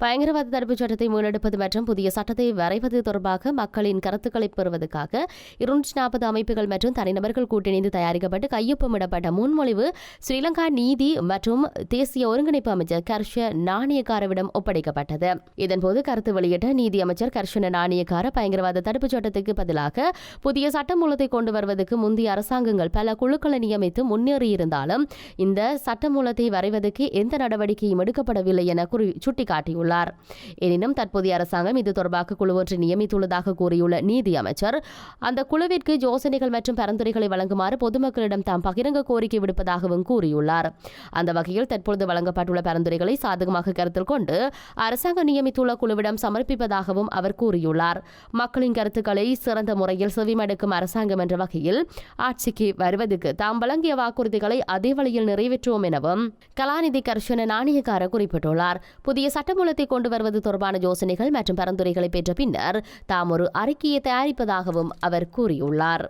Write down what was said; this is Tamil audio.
பயங்கரவாத தடுப்புச் சட்டத்தை முன்னெடுப்பது மற்றும் புதிய சட்டத்தை வரைவது தொடர்பாக மக்களின் கருத்துக்களை பெறுவதற்காக இருநூற்றி நாற்பது அமைப்புகள் மற்றும் தனிநபர்கள் கூட்டிணைந்து தயாரிக்கப்பட்டு கையொப்பமிடப்பட்ட முன்மொழிவு ஸ்ரீலங்கா நீதி மற்றும் தேசிய ஒருங்கிணைப்பு அமைச்சர் கர்ஷ நாணயக்காரவிடம் ஒப்படைக்கப்பட்டது. இதன்போது கருத்து வெளியிட்ட நீதி அமைச்சர் கர்ஷன நாணயக்கார பயங்கரவாத தடுப்புச் சட்டத்துக்கு பதிலாக புதிய சட்டமூலத்தை கொண்டு வருவதற்கு முந்தைய அரசாங்கங்கள் பல குழுக்களை நியமித்து முன்னேறியிருந்தாலும் இந்த சட்டமூலத்தை வரைவதற்கு எந்த நடவடிக்கையும் எடுக்கப்படவில்லை என குறி தெரிவித்துள்ளார் எனினும் தற்போதைய அரசாங்கம் இது தொடர்பாக குழு ஒன்றை நியமித்துள்ளதாக கூறியுள்ள நீதி அமைச்சர் அந்த குழுவிற்கு யோசனைகள் மற்றும் பரிந்துரைகளை வழங்குமாறு பொதுமக்களிடம் தாம் பகிரங்க கோரிக்கை விடுப்பதாகவும் கூறியுள்ளார். அந்த வகையில் தற்பொழுது வழங்கப்பட்டுள்ள பரிந்துரைகளை சாதகமாக கருத்தில் கொண்டு அரசாங்கம் நியமித்துள்ள குழுவிடம் சமர்ப்பிப்பதாகவும் அவர் கூறியுள்ளார். மக்களின் கருத்துக்களை சிறந்த முறையில் செவிமடுக்கும் அரசாங்கம் என்ற வகையில் ஆட்சிக்கு வருவதற்கு தாம் வழங்கிய வாக்குறுதிகளை அதே வழியில் நிறைவேற்றுவோம் எனவும் கலாநிதி கர்ஷன நாணயக்கார குறிப்பிட்டுள்ளார். புதிய சட்டமூலத்தை கொண்டு வருவது தொடர்பான யோசனைகள் மற்றும் பரிந்துரைகளை பெற்ற பின்னர் தாம் ஒரு அறிக்கையை தயாரிப்பதாகவும் அவர் கூறியுள்ளார்.